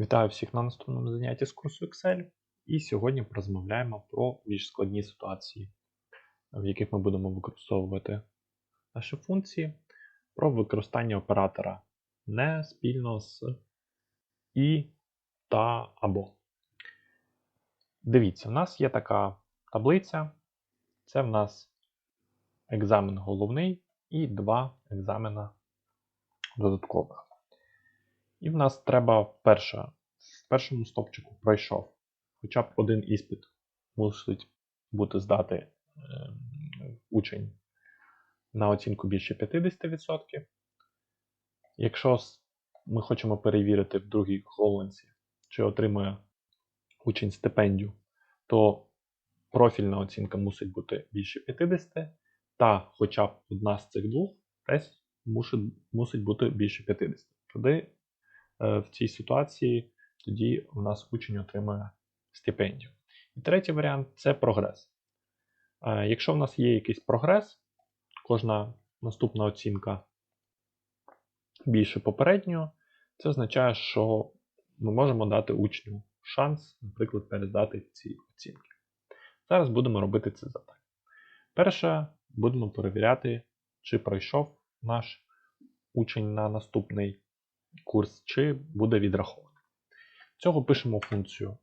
Вітаю всіх на наступному занятті з курсу Excel. І сьогодні порозмовляємо про більш складні ситуації, в яких ми будемо використовувати наші функції, про використання оператора не спільно з і та або. Дивіться, у нас є така таблиця. Це в нас екзамен головний і два екзамена додаткових. І в нас треба перше, в першому стопчику пройшов. Хоча б один іспит мусить бути здати е, учень на оцінку більше 50%. Якщо ми хочемо перевірити в другій колонці, чи отримує учень стипендію, то профільна оцінка мусить бути більше 50, та хоча б одна з цих двох тест мусить, бути більше 50. Тоді Е, в цій ситуації, тоді у нас учень отримує стипендію. І третій варіант це прогрес. Е, якщо в нас є якийсь прогрес, кожна наступна оцінка більше попередньої, це означає, що ми можемо дати учню шанс, наприклад, передати ці оцінки. Зараз будемо робити це завдання. Перше, будемо перевіряти, чи пройшов наш учень на наступний курс, чи буде відрахований. Цього пишемо функцію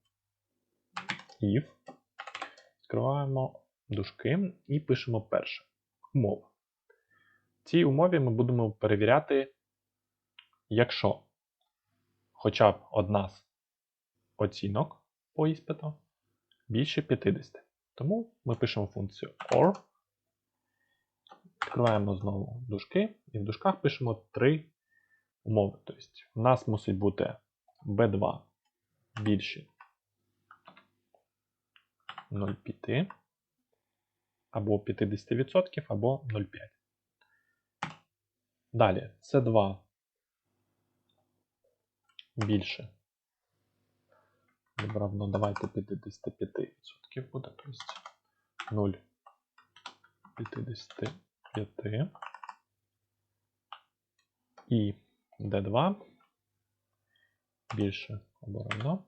if, відкриваємо дужки і пишемо перше. Умова. В цій умові ми будемо перевіряти, якщо хоча б одна з оцінок по іспиту більше 50. Тому ми пишемо функцію OR, відкриваємо знову дужки, і в дужках пишемо 3 умови. Тобто у нас мусить бути B2 більше 0,5 або 50%, або 0,5. Далі С2 більше. Равно давайте 55% буде, тобто 0,55 і D2 більше або равно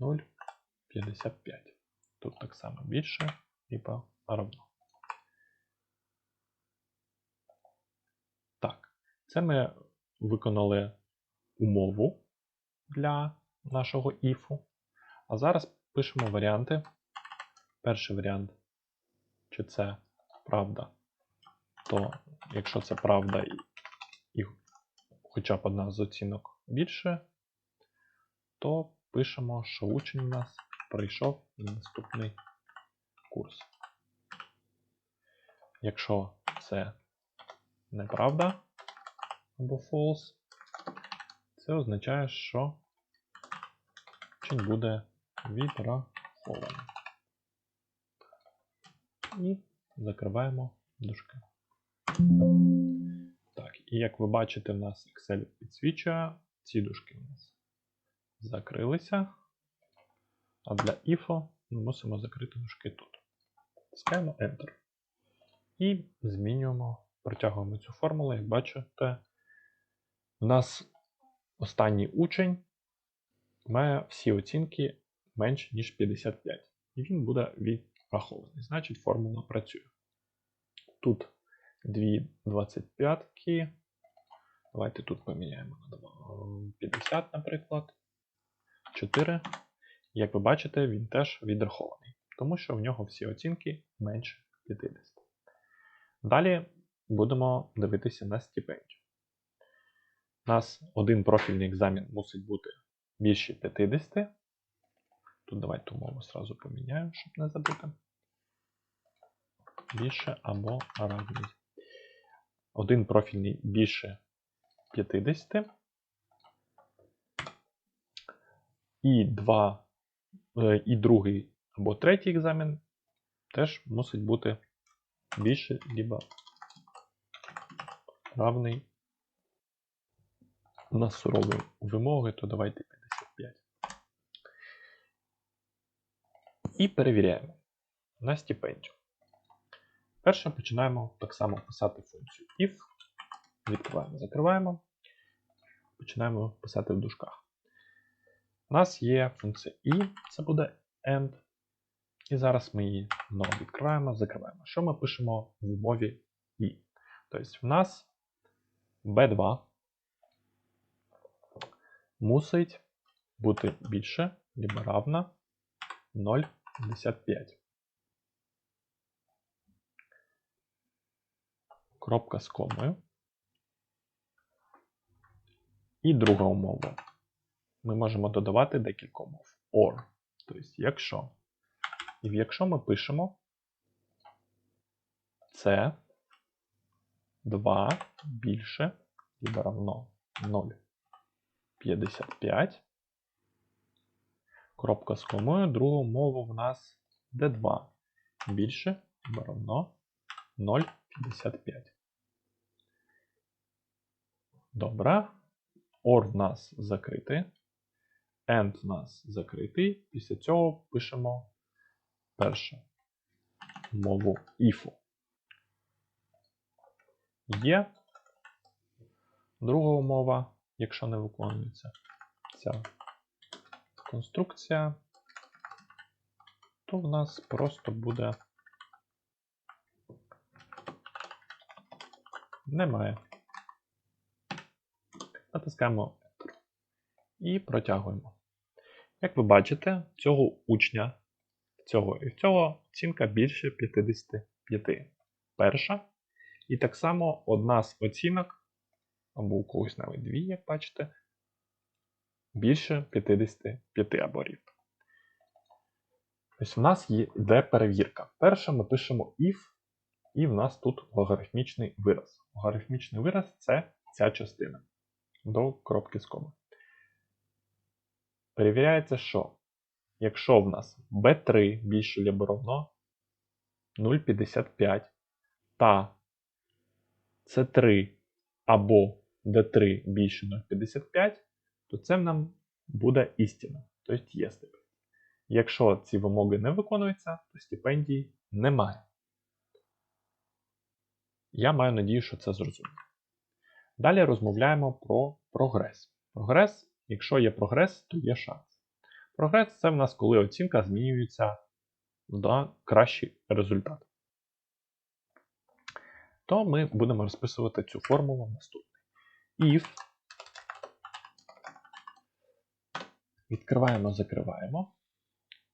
0,55. Тут так само більше либо равно. Так, це ми виконали умову для нашого іфу. А зараз пишемо варіанти. Перший варіант, чи це правда, то якщо це правда і, і хоча б одна з оцінок більше, то пишемо, що учень у нас пройшов на наступний курс. Якщо це неправда або false, це означає, що учень буде відрахований. І закриваємо дужки. І як ви бачите, в нас Excel підсвічує ці дужки у нас закрилися. А для IFO ми мусимо закрити дужки тут. Тискаємо Enter. І змінюємо, протягуємо цю формулу, як бачите, у нас останній учень має всі оцінки менше, ніж 55. І він буде відрахований. Значить, формула працює. Тут дві 25. ки Давайте тут поміняємо на 50, наприклад. 4. Як ви бачите, він теж відрахований, тому що в нього всі оцінки менше 50. Далі будемо дивитися на стипендію. У нас один профільний екзамен мусить бути більше 50. Тут давайте умову зразу поміняємо, щоб не забути. Більше або равний один профільний більше 50. І два, е, і другий або третій екзамен теж мусить бути більше, либо равний на сурові вимоги, то давайте 55. І перевіряємо на стипендію. Перше починаємо так само писати функцію if. Відкриваємо, закриваємо. Починаємо писати в дужках. У нас є функція i, це буде end. І зараз ми її знову відкриваємо, закриваємо. Що ми пишемо в умові i? Тобто в нас b2 мусить бути більше, либо равна 0,55. Кропка з комою. І друга умова. Ми можемо додавати декілька умов. Or. Тобто, якщо. І якщо ми пишемо це 2 більше либо равно 0,55. Кропка з комою, друга умова в нас d2 більше либо равно 0,55. Добре. OR в нас закритий. End в нас закритий. Після цього пишемо перше умову if. Є. Друга умова, якщо не виконується ця конструкція, то в нас просто буде немає. Натискаємо Enter. І протягуємо. Як ви бачите, цього учня, цього і цього оцінка більше 55. Перша. І так само одна з оцінок, або у когось навіть дві, як бачите, більше 55 або рівно. Ось в нас є йде перевірка. Перша ми пишемо if, і в нас тут логарифмічний вираз. Логарифмічний вираз це ця частина до кропки з коми. Перевіряється, що якщо в нас b3 більше або равно 0,55 та c3 або d3 більше 0,55, то це нам буде істина, тобто є степень. Якщо ці вимоги не виконуються, то стипендії немає. Я маю надію, що це зрозуміло. Далі розмовляємо про прогрес. Прогрес, якщо є прогрес, то є шанс. Прогрес це в нас коли оцінка змінюється на кращий результат. То ми будемо розписувати цю формулу наступний. If відкриваємо, закриваємо.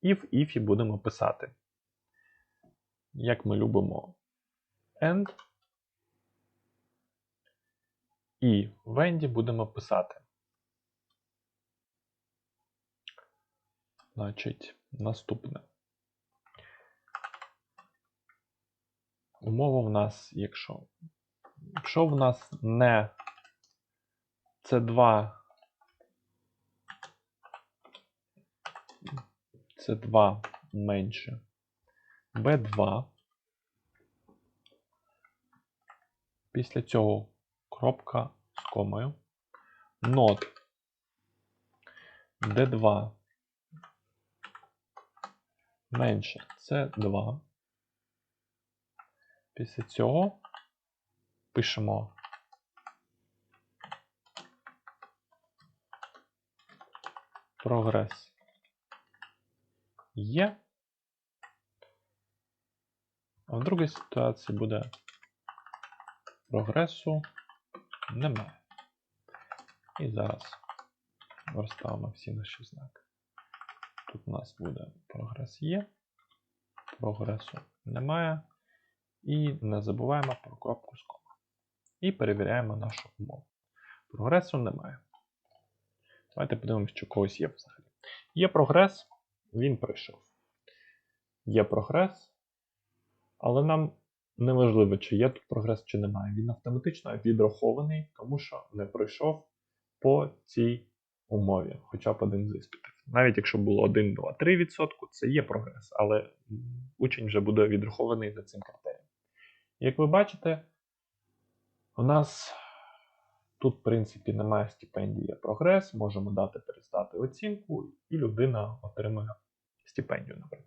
І в if будемо писати, як ми любимо end. І в end будемо писати. Значить, наступне. Умова в нас, якщо. Якщо в нас не C2, C2 менше B2, після цього кропка з комою, not D2 менше. C2. Після цього пишемо. Прогрес. Є. А в другій ситуації буде прогресу немає. І зараз розставимо всі наші знаки. Тут у нас буде прогрес є, прогресу немає. І не забуваємо про кропку з кома. І перевіряємо нашу умову. Прогресу немає. Давайте подивимося, що когось є взагалі. Є прогрес, він прийшов. Є прогрес, але нам не важливо, чи є тут прогрес, чи немає. Він автоматично відрахований, тому що не пройшов по цій умові, хоча б один з іспитів. Навіть якщо було 1, 2, 3%, це є прогрес, але учень вже буде відрахований за цим критерієм. Як ви бачите, у нас тут, в принципі, немає стипендії прогрес, можемо дати перестати оцінку, і людина отримує стипендію, наприклад.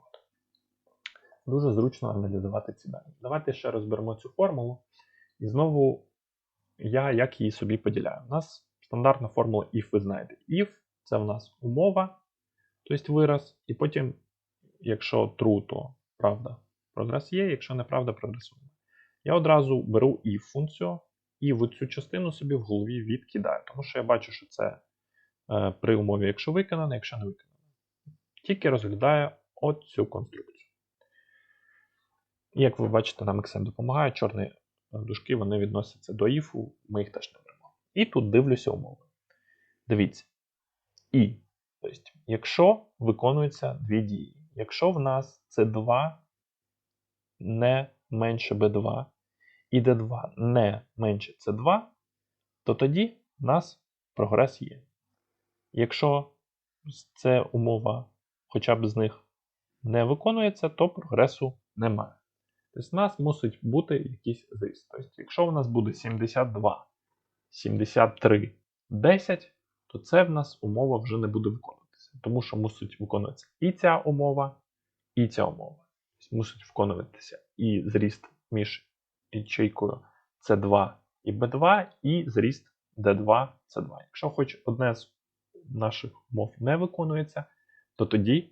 Дуже зручно аналізувати ці дані. Давайте ще розберемо цю формулу. І знову я як її собі поділяю. У нас стандартна формула if ви знаєте. If це в нас умова, тобто вираз, і потім, якщо true, то правда, прогрес є, якщо неправда, прогресу немає. Я одразу беру if функцію і в цю частину собі в голові відкидаю, тому що я бачу, що це е, при умові, якщо виконано, якщо не виконано. Тільки розглядаю от цю конструкцію. І як ви бачите, нам XM допомагає, чорні е, дужки вони відносяться до if, ми їх теж не беремо. І тут дивлюся умови. Дивіться. І. Тобто, якщо виконуються дві дії, якщо в нас C2 не менше B2 і D2 не менше C2, то тоді в нас прогрес є. Якщо це умова хоча б з них не виконується, то прогресу немає. Тобто в нас мусить бути якийсь зріст. Тобто, якщо в нас буде 72, 73, 10, то це в нас умова вже не буде виконуватися. Тому що мусить виконуватися і ця умова, і ця умова. Тобто мусить виконуватися і зріст між ячейкою C2 і B2, і зріст D2, C2. Якщо хоч одне з наших умов не виконується, то тоді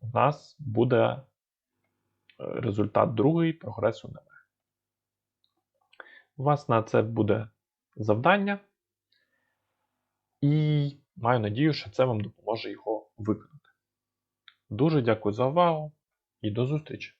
у нас буде результат другий, прогресу немає. У вас на це буде завдання, і маю надію, що це вам допоможе його виконати. Дуже дякую за увагу і до зустрічі!